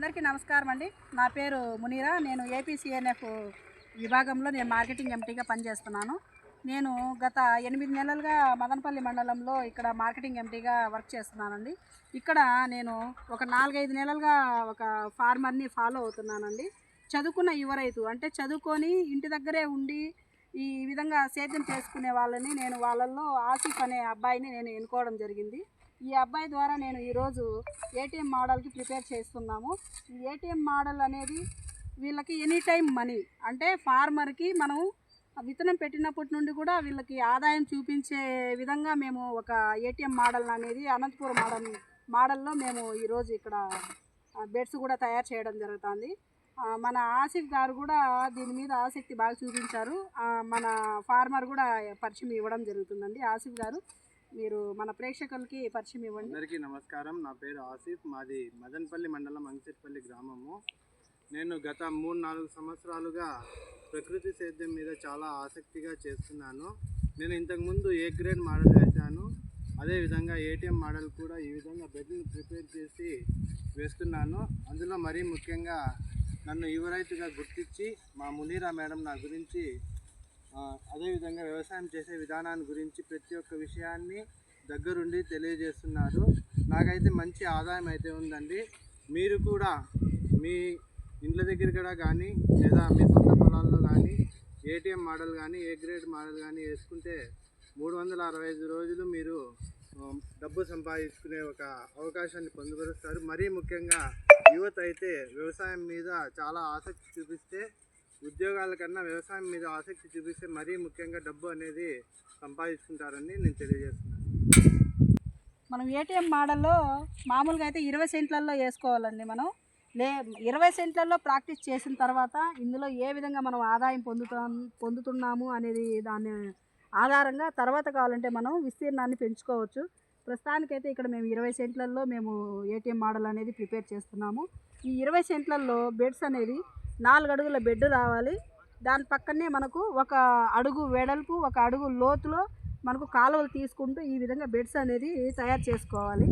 అందరికీ నమస్కారం అండి. నా పేరు మునీరా. నేను ఏపీసీఎన్ఎఫ్ విభాగంలో నేను మార్కెటింగ్ ఎంటీగా పనిచేస్తున్నాను. నేను గత ఎనిమిది నెలలుగా మదనపల్లి మండలంలో ఇక్కడ మార్కెటింగ్ ఎంటీగా వర్క్ చేస్తున్నానండి. ఇక్కడ నేను ఒక నాలుగైదు నెలలుగా ఒక ఫార్మర్ని ఫాలో అవుతున్నానండి. చదువుకున్న యువరైతు అంటే చదువుకొని ఇంటి దగ్గరే ఉండి ఈ విధంగా సేద్యం చేసుకునే వాళ్ళని నేను వాళ్ళల్లో ఆసిఫ్ అనే అబ్బాయిని నేను ఎన్నుకోవడం జరిగింది. ఈ అబ్బాయి ద్వారా నేను ఈరోజు ఏటీఎం మోడల్కి ప్రిపేర్ చేస్తున్నాము. ఈ ఏటీఎం మోడల్ అనేది వీళ్ళకి ఎనీ టైం మనీ అంటే ఫార్మర్కి మనం విత్తనం పెట్టినప్పటి నుండి కూడా వీళ్ళకి ఆదాయం చూపించే విధంగా మేము ఒక ఏటీఎం మోడల్ అనేది అనంతపురం మోడల్ మోడల్లో మేము ఈరోజు ఇక్కడ బెడ్స్ కూడా తయారు చేయడం జరుగుతుంది. మన ఆసిఫ్ గారు కూడా దీని మీద ఆసక్తి బాగా చూపించారు. మన ఫార్మర్ కూడా పరిచయం ఇవ్వడం జరుగుతుందండి ఆసిఫ్ గారు. మీరు మన ప్రేక్షకులకి పరిచయం ఇవ్వండి. అందరికీ నమస్కారం. నా పేరు ఆసిఫ్. మాది మదనపల్లి మండలం అంకిచెట్పల్లి గ్రామము. నేను గత మూడు నాలుగు సంవత్సరాలుగా ప్రకృతి సేద్యం మీద చాలా ఆసక్తిగా చేస్తున్నాను. నేను ఇంతకుముందు ఏ గ్రేడ్ మోడల్ వేశాను అదేవిధంగా ఏటీఎం మోడల్ కూడా ఈ విధంగా బెడ్ని ప్రిపేర్ చేసి వేస్తున్నాను. అందులో మరీ ముఖ్యంగా నన్ను యువ రైతుగా గుర్తించి మా మునీరా మేడం నా గురించి అదేవిధంగా వ్యవసాయం చేసే విధానాన్ని గురించి ప్రతి ఒక్క విషయాన్ని దగ్గరుండి తెలియజేస్తున్నారు. నాకైతే మంచి ఆదాయం అయితే ఉందండి. మీరు కూడా మీ ఇండ్ల దగ్గర కూడా కానీ లేదా మీ సొంత పొలాల్లో కానీ ఏటీఎం మోడల్ కానీ ఏ గ్రేడ్ మోడల్ కానీ వేసుకుంటే మూడు వందల అరవై ఐదు రోజులు మీరు డబ్బు సంపాదించుకునే ఒక అవకాశాన్ని పొందుపరుస్తారు మరీ ముఖ్యంగా యువత అయితే వ్యవసాయం మీద చాలా ఆసక్తి చూపిస్తే ఉద్యోగాల కన్నా వ్యవసాయం మీద ఆసక్తి చూపిస్తే మరీ ముఖ్యంగా డబ్బు అనేది సంపాదించుకుంటారని నేను తెలియజేస్తున్నాను. మనం ఏటీఎం మోడల్లో మామూలుగా అయితే ఇరవై సెంట్లలో వేసుకోవాలండి మనం. లే ఇరవై సెంట్లలో ప్రాక్టీస్ చేసిన తర్వాత ఇందులో ఏ విధంగా మనం ఆదాయం పొందుతాం పొందుతున్నాము అనేది దాని ఆధారంగా తర్వాత కావాలంటే మనం విస్తీర్ణాన్ని పెంచుకోవచ్చు. ప్రస్తుతానికైతే ఇక్కడ మేము ఇరవై సెంట్లలో మేము ఏటీఎం మోడల్ అనేది ప్రిపేర్ చేస్తున్నాము. ఈ ఇరవై సెంట్లలో బెడ్స్ అనేది నాలుగు అడుగుల బెడ్ రావాలి. దాని పక్కనే మనకు ఒక అడుగు వెడల్పు ఒక అడుగు లోతులో మనకు కాలువలు తీసుకుంటూ ఈ విధంగా బెడ్స్ అనేది తయారు చేసుకోవాలి.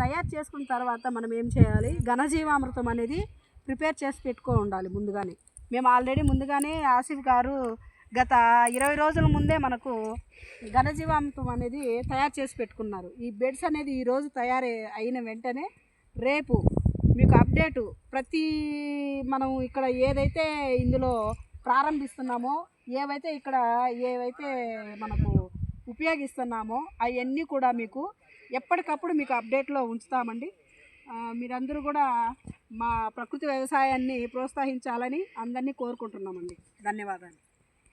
తయారు చేసుకున్న తర్వాత మనం ఏం చేయాలి? ఘనజీవామృతం అనేది ప్రిపేర్ చేసి పెట్టుకో ఉండాలి ముందుగానే. మేము ఆల్రెడీ ముందుగానే ఆసిఫ్ గారు గత ఇరవై రోజుల ముందే మనకు ఘనజీవామృతం అనేది తయారు చేసి పెట్టుకున్నారు. ఈ బెడ్స్ అనేది ఈరోజు తయారు అయిన వెంటనే రేపు మీకు అప్డేటు ప్రతి మనం ఇక్కడ ఏదైతే ఇందులో ప్రారంభిస్తున్నామో ఏవైతే ఇక్కడ ఏవైతే మనకు ఉపయోగిస్తున్నామో అవన్నీ కూడా మీకు ఎప్పటికప్పుడు మీకు అప్డేట్లో ఉంచుతామండి. మీరందరూ కూడా మా ప్రకృతి వ్యవసాయాన్ని ప్రోత్సహించాలని అందరినీ కోరుకుంటున్నామండి. ధన్యవాదాలు.